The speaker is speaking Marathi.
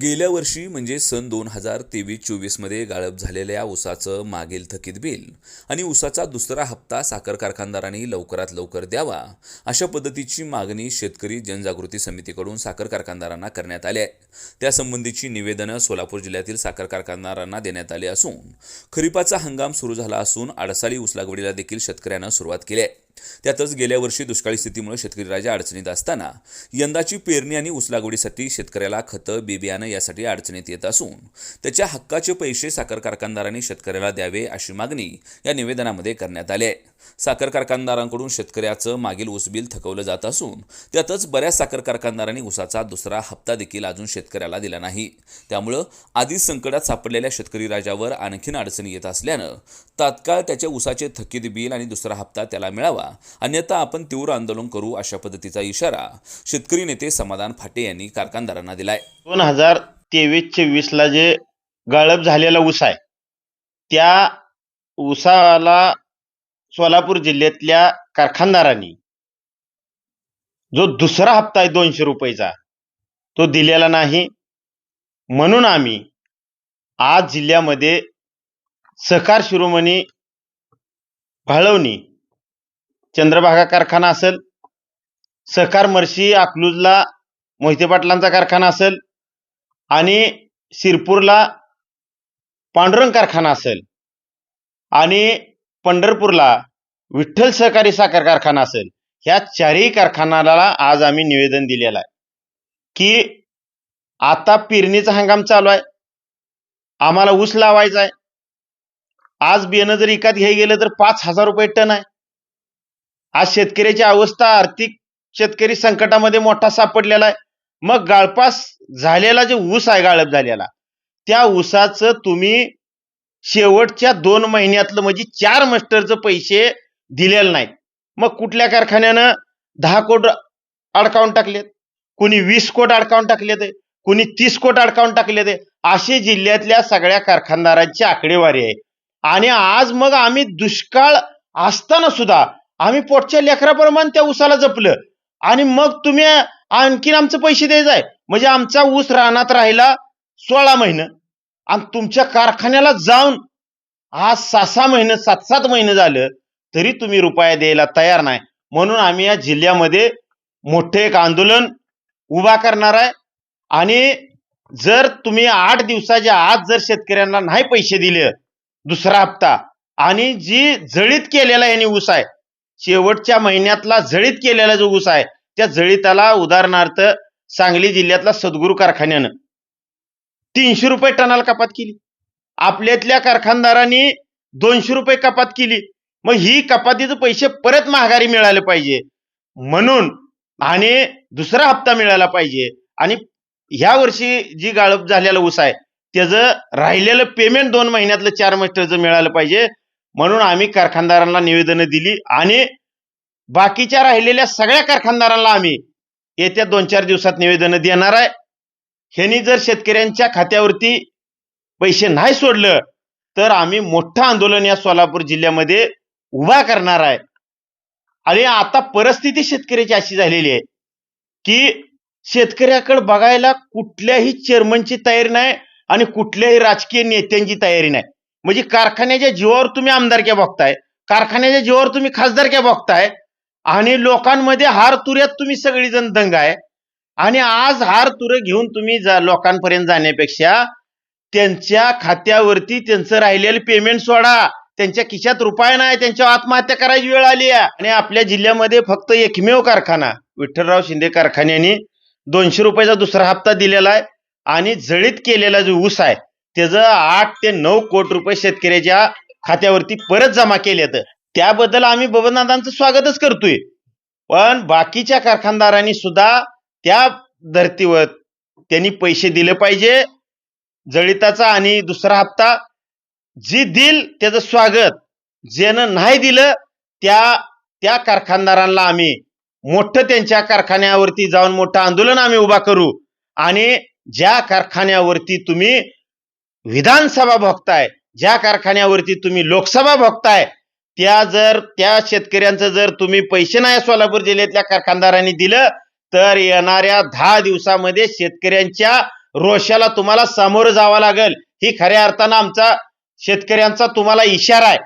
गेल्या वर्षी म्हणजे सन दोन हजार तेवीस चोवीसमध्ये गाळप झालेल्या ऊसाचं मागील थकीत बिल आणि ऊसाचा दुसरा हप्ता साखर कारखानदारांनी लवकरात लवकर द्यावा अशा पद्धतीची मागणी शेतकरी जनजागृती समितीकडून साखर कारखानदारांना करण्यात आली आहे. त्यासंबंधीची निवेदनं सोलापूर जिल्ह्यातील साखर कारखानदारांना देण्यात आली असून खरीपाचा हंगाम सुरू झाला असून आडसाळी ऊस लागवडीला देखील शेतकऱ्यांना सुरुवात केली आहे. त्यातच गेल्या वर्षी दुष्काळी स्थितीमुळे शेतकरी राजा अडचणीत असताना यंदाची पेरणी आणि ऊस लागवडीसाठी शेतकऱ्याला खतं बी बियाणं यासाठी अडचणीत येत असून त्याच्या हक्काचे पैसे साखर कारखानदारांनी शेतकऱ्याला द्यावे अशी मागणी या निवेदनामध्ये करण्यात आली आहे. साखर कारखानदारांकडून शेतकऱ्याचं मागील ऊस बिल थकवलं जात असून त्यातच बऱ्याच साखर कारखानदारांनी ऊसाचा दुसरा हप्ता देखील अजून शेतकऱ्याला दिला नाही. त्यामुळं आधीच संकटात सापडलेल्या शेतकरी राजावर आणखीन अडचणी येत असल्यानं तात्काळ त्याच्या ऊसाचे थकीत बिल आणि दुसरा हप्ता त्याला मिळावा अन्यथा आपण तीव्र आंदोलन करू अशा पद्धतीचा इशारा शेतकरी नेते समाधान फाटे यांनी कारखानदारांना दिलाय. दोन हजार तेवीस चोवीसला जे गाळप झालेला ऊस आहे त्या ऊसाला सोलापूर जिल्ह्यातल्या कारखानदारांनी जो दुसरा हप्ता आहे दोनशे रुपयेचा तो दिलेला नाही. म्हणून आम्ही आज जिल्ह्यामध्ये सहकार शिरोमणी भाळवणी चंद्रभागा कारखाना असेल सहकार मर्शी अकलूजला मोहिते पाटलांचा कारखाना असेल आणि शिरपूरला पांडुरंग कारखाना असेल आणि पंढरपूरला विठ्ठल सहकारी साखर कारखाना असेल ह्या चारही कारखान्याला आज आम्ही निवेदन दिलेलं आहे की आता पेरणीचा हंगाम चालू आहे आम्हाला ऊस लावायचा आहे. आज बियाणं जर इकात घ्याय गेलं तर पाच हजार रुपये टन आहे. आज शेतकऱ्याची अवस्था आर्थिक शेतकरी संकटामध्ये मोठा सापडलेला आहे. मग गाळपास झालेला जे ऊस आहे गाळप झालेला त्या ऊसाचं तुम्ही शेवटच्या दोन महिन्यातलं म्हणजे चार मस्टरचं पैसे दिलेलं नाहीत. मग कुठल्या कारखान्यानं दहा कोट अडकावून टाकलेत? कुणी वीस कोट अडकावून टाकलेत? कुणी तीस कोट अडकावून टाकलेत? असे जिल्ह्यातल्या सगळ्या कारखानदारांची आकडेवारी आहे. आणि आज मग आम्ही दुष्काळ असताना सुद्धा आम्ही पोटच्या लेकराप्रमाणे त्या ऊसाला जपलं. आणि मग तुम्ही आणखीन आमचं पैसे द्यायचं आहे. म्हणजे आमचा ऊस रानात राहिला सोळा महिने. आणि तुमच्या कारखान्याला जाऊन आज सहा सहा महिने सात सात महिने झालं तरी तुम्ही रुपया द्यायला तयार नाही. म्हणून आम्ही या जिल्ह्यामध्ये मोठे एक आंदोलन उभा करणार आहे. आणि जर तुम्ही आठ दिवसाच्या आत जर शेतकऱ्यांना नाही पैसे दिले दुसरा हप्ता आणि जी जळीत केलेला यांनी ऊस आहे शेवटच्या महिन्यातला जळीत केलेला जो ऊस आहे त्या जळीताला उदाहरणार्थ सांगली जिल्ह्यातला सद्गुरू कारखान्यानं तीनशे रुपये टनाला कपात केली. आपल्यातल्या कारखानदारांनी दोनशे रुपये कपात केली. मग ही कपातीचे पैसे परत महागारी मिळाले पाहिजे. म्हणून आणि दुसरा हप्ता मिळाला पाहिजे. आणि ह्या वर्षी जी गाळप झालेला ऊस आहे त्याचं राहिलेलं पेमेंट दोन महिन्यातलं चार मास्टरचं मिळालं पाहिजे. म्हणून आम्ही कारखानदारांना निवेदनं दिली आणि बाकीच्या राहिलेल्या सगळ्या कारखानदारांना आम्ही येत्या दोन चार दिवसात निवेदनं देणार आहे. ह्यांनी जर शेतकऱ्यांच्या खात्यावरती पैसे नाही सोडलं तर आम्ही मोठं आंदोलन या सोलापूर जिल्ह्यामध्ये उभा करणार आहे. आणि आता परिस्थिती शेतकऱ्याची अशी झालेली आहे की शेतकऱ्याकडे बघायला कुठल्याही चेअरमनची तयारी नाही आणि कुठल्याही राजकीय नेत्यांची तयारी नाही. म्हणजे कारखान्याच्या जीवावर तुम्ही आमदारक्या बघताय कारखान्याच्या जीवावर तुम्ही खासदारक्या बघताय आणि लोकांमध्ये हार तुऱ्यात तुम्ही सगळीजण दंग आहे. आणि आज हार तुरे घेऊन तुम्ही जा लोकांपर्यंत जाण्यापेक्षा त्यांच्या खात्यावरती त्यांचं राहिलेलं पेमेंट सोडा. त्यांच्या खिशात रुपये नाही त्यांच्या आत्महत्या करायची वेळ आली आहे. आणि आपल्या जिल्ह्यामध्ये फक्त एकमेव कारखाना विठ्ठलराव शिंदे कारखान्याने दोनशे रुपयाचा दुसरा हप्ता दिलेला आहे आणि जळीत केलेला जो ऊस आहे त्याचं आठ ते नऊ कोटी रुपये शेतकऱ्याच्या खात्यावरती परत जमा केलेत त्याबद्दल आम्ही बबनदादांचं स्वागतच करतोय. पण बाकीच्या कारखानदारांनी सुद्धा त्या धर्तीवर त्यांनी पैसे दिले पाहिजे. जळिताचा आणि दुसरा हप्ता जी दिल त्याचं स्वागत ज्यानं नाही दिलं त्या त्या कारखानदारांना आम्ही मोठं त्यांच्या कारखान्यावरती जाऊन मोठं आंदोलन आम्ही उभा करू. आणि ज्या कारखान्यावरती तुम्ही विधानसभा भोगताय ज्या कारखान्यावरती तुम्ही लोकसभा भोगताय त्या जर त्या शेतकऱ्यांचं जर तुम्ही पैसे नाही सोलापूर जिल्ह्यातल्या कारखानदारांनी दिलं तर येणाऱ्या दहा दिवसामध्ये शेतकऱ्यांच्या रोषाला तुम्हाला सामोरं जावं लागेल. ही खऱ्या अर्थानं आमचा शेतकऱ्यांचा तुम्हाला इशारा आहे.